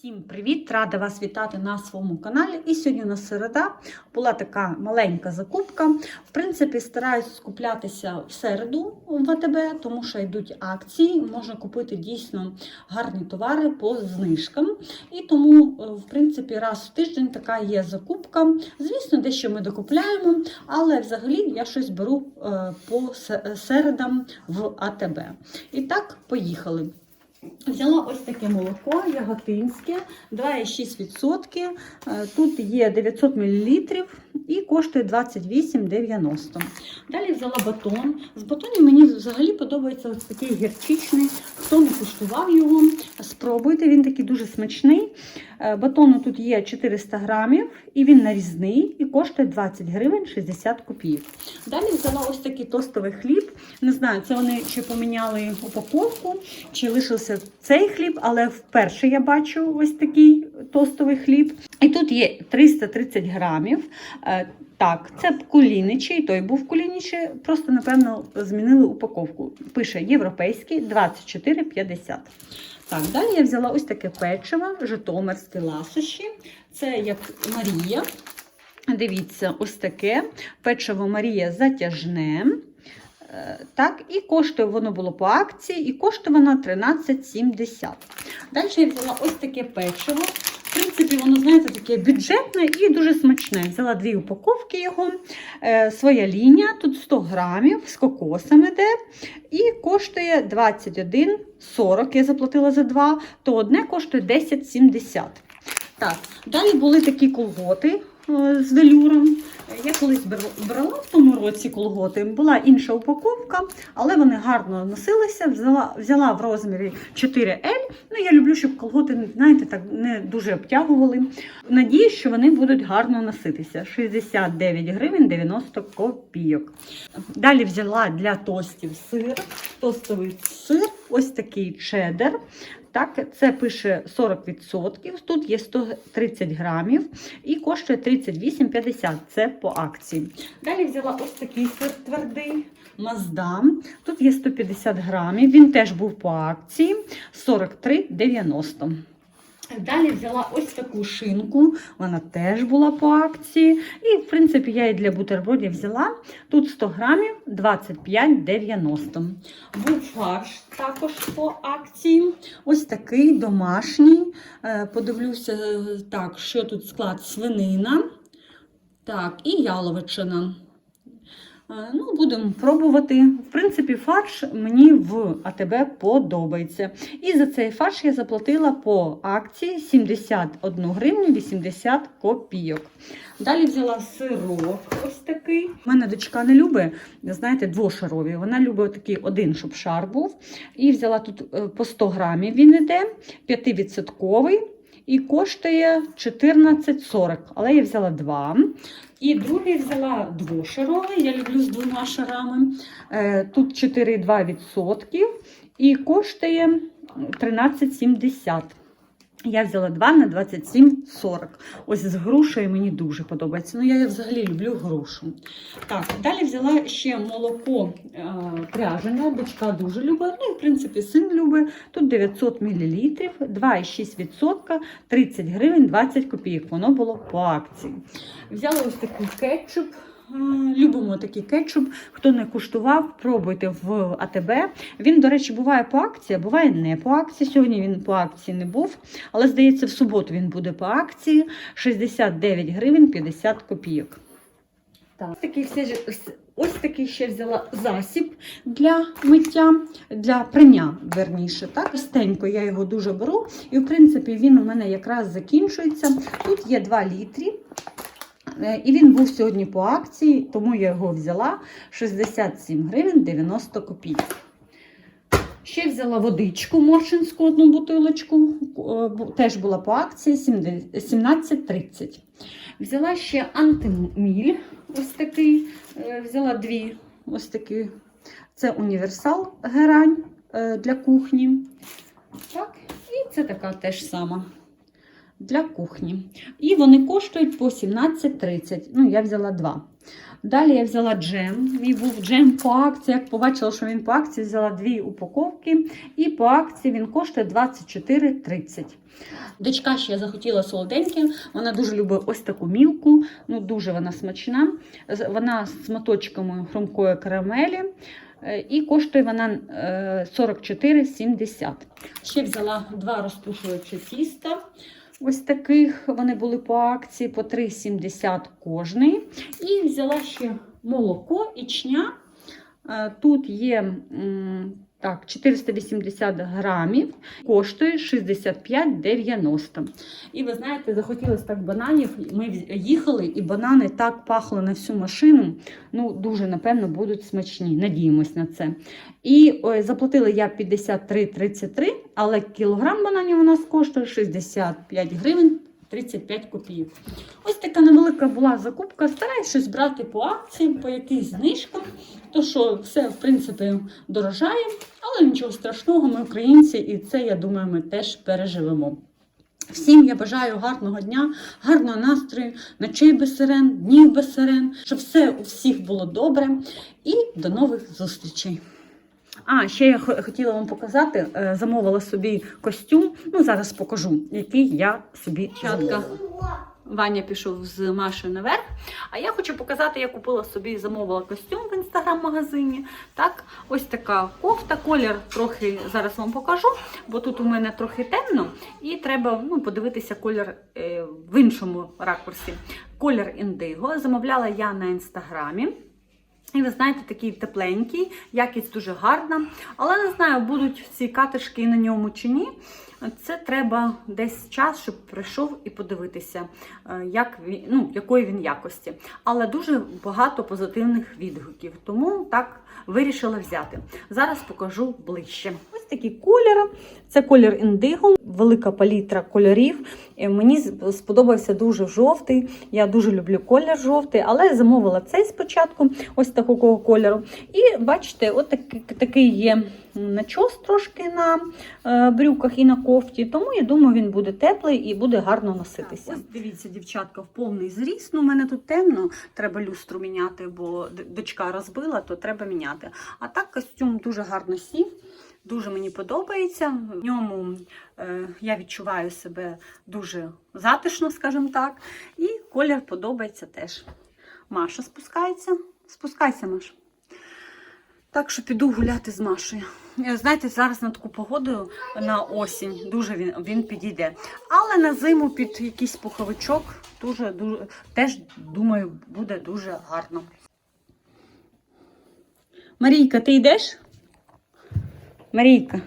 Всім привіт! Рада вас вітати на своєму каналі. І сьогодні у нас середа була така маленька закупка. В принципі, стараюсь скуплятися в середу в АТБ, тому що йдуть акції. Можна купити дійсно гарні товари по знижкам. І тому, е, в принципі, раз в тиждень така є закупка. Звісно, дещо ми докупляємо, але взагалі я щось беру е, по середам в АТБ. І так, поїхали. Взяла ось таке молоко яготинське, 2,6%. Е, Тут є 900 мл і коштує 28,90. Далі взяла батон. З батонів мені взагалі подобається ось такий гірчичний. Хто не куштував його, спробуйте, він такий дуже смачний. Е, Батону тут є 400 грамів, і він нарізний і коштує 20 гривень 60 копійок. Далі взяла ось такий тостовий хліб. Не знаю, це вони чи поміняли упаковку, чи лишився цей хліб, але вперше я бачу ось такий тостовий хліб. І тут є 330 грамів. Так, це куліничий, той був куліничий, просто, напевно, змінили упаковку. Пише європейський 24,50. Так, далі я взяла ось таке печиво, житомирські ласощі. Це як Марія. Дивіться, ось таке печиво Марія затяжне. Е, Так, і коштує воно було по акції, і коштує воно 13,70. Далі я взяла ось таке печиво. Принципі, воно, знаєте, таке бюджетне і дуже смачне. Взяла дві упаковки його, е, своя лінія, тут 100 грамів з кокосами йде. і коштує 21,40. Я заплатила за два, то одне коштує 10,70. Так, далі були такі колготи з велюром. Я колись брала в тому році колготи. Була інша упаковка, але вони гарно носилися. Взяла, взяла в розмірі 4L. Ну, я люблю, щоб колготи, знаєте, так не дуже обтягували. Надіюсь, що вони будуть гарно носитися. 69 гривень 90 копійок. Далі взяла для тостів сир, тостовий сир, ось такий чеддер. Так, це пише 40%, тут є 130 грамів і коштує 38,50. Це по акції. Далі взяла ось такий сир твердий. Маздам. Тут є 150 грамів. Він теж був по акції 43,90. Далі взяла ось таку шинку, вона теж була по акції. І, в принципі, я і для бутербродів взяла. Тут 100 грамів 25,90. Був фарш також по акції. Ось такий домашній. Е, Подивлюся, е, так, що тут склад свинина. Так, і яловичина. Е, Ну, будемо пробувати. В принципі, фарш мені в АТБ подобається. І за цей фарш я заплатила по акції 71 гривню 80 копійок. Далі взяла сирок ось такий. У мене дочка не любить, знаєте, двошарові. Вона любить такий один, щоб шар був. І взяла тут е, по 100 грамів він іде, 5% і коштує 14,40. Але я взяла два. І другий взяла двошаровий, я люблю з двома шарами. Е, Тут 4,2% і коштує 13,70. Я взяла 2 на 27,40. Ось з грушею мені дуже подобається. Ну, я взагалі люблю грушу. Так, далі взяла ще молоко е, пряжене. Дочка дуже любить. Ну, в принципі, син любить. Тут 900 мл, 2,6%, 30 гривень 20 копійок. Воно було по акції. Взяла ось такий кетчуп. Любимо такий кетчуп. Хто не куштував, пробуйте в АТБ. Він, до речі, буває по акції, а буває не по акції. Сьогодні він по акції не був, але здається, в суботу він буде по акції 69 гривень 50 копійок. Так. Ось такий, все ось такий ще взяла засіб для миття, для прання, верніше. Так, Частенько я його дуже беру, і в принципі він у мене якраз закінчується. Тут є 2 літрі. Е, І він був сьогодні по акції, тому я його взяла 67 гривень 90 копійок. Ще взяла водичку моршинську одну бутилочку, е, теж була по акції 17,30. Взяла ще антиміль, ось такий. е, Взяла дві ось такі. Це універсал герань для кухні. Так, і це така теж сама для кухні. І вони коштують по 17,30. Ну, я взяла два. Далі я взяла джем. Мій був джем по акції. Як побачила, що він по акції, взяла дві упаковки. І по акції він коштує 24,30. Дочка ще захотіла солоденьке. Вона дуже любить ось таку мілку. Ну, дуже вона смачна. Вона з моточками хрумкої карамелі. Е, І коштує вона е, 44,70. Ще взяла два розпушувачі тіста. Ось таких вони були по акції по 3,70 кожний. І взяла ще молоко ічня. Е, Тут є так, 480 грамів, коштує 65,90. І ви знаєте, захотілося так бананів. Ми їхали, і банани так пахли на всю машину. Ну, дуже, напевно, будуть смачні. Надіємось на це. І ой, заплатила я 53,33, але кілограм бананів у нас коштує 65 гривень 35 копійок. Ось така невелика була закупка. Стараюсь щось брати по акціям, по якихось знижкам. То що все, в принципі, дорожає, але нічого страшного, ми українці, і це, я думаю, ми теж переживемо. Всім я бажаю гарного дня, гарного настрою, ночей без сирен, днів без сирен, щоб все у всіх було добре. І до нових зустрічей. А, ще я хотіла вам показати, е, замовила собі костюм. Ну, зараз покажу, який я собі чатка. Ваня пішов з Машею наверх. А я хочу показати, я купила собі, замовила костюм в інстаграм-магазині. Так, ось така кофта, колір трохи зараз вам покажу, бо тут у мене трохи темно, і треба ну, подивитися колір е, в іншому ракурсі. Колір індиго. Замовляла я на інстаграмі. І ви знаєте, такий тепленький, якість дуже гарна. Але не знаю, будуть ці катишки на ньому чи ні. Це треба десь час, щоб прийшов і подивитися, е, як він, ну, якої він якості. Але дуже багато позитивних відгуків, тому так вирішила взяти. Зараз покажу ближче. Ось такий колір. Це колір індиго, велика палітра кольорів. Е, Мені сподобався дуже жовтий. Я дуже люблю колір жовтий, але замовила цей спочатку, ось такого кольору. І бачите, от такий, такий є начос трошки на е, брюках і на кофті. Тому я думаю, він буде теплий і буде гарно носитися. Ось дивіться, дівчатка, в повний зріст. Ну, у мене тут темно, треба люстру міняти, бо дочка розбила, то треба міняти. А так костюм дуже гарно сів. Дуже мені подобається. В ньому е, я відчуваю себе дуже затишно, скажімо так. І колір подобається теж. Маша спускається. Спускайся, Маша. Так що піду гуляти з Машею. Е, Знаєте, зараз на таку погоду на осінь дуже він, він підійде. Але на зиму під якийсь пуховичок дуже, дуже, теж, думаю, буде дуже гарно. Марійка, ти йдеш? Марійка.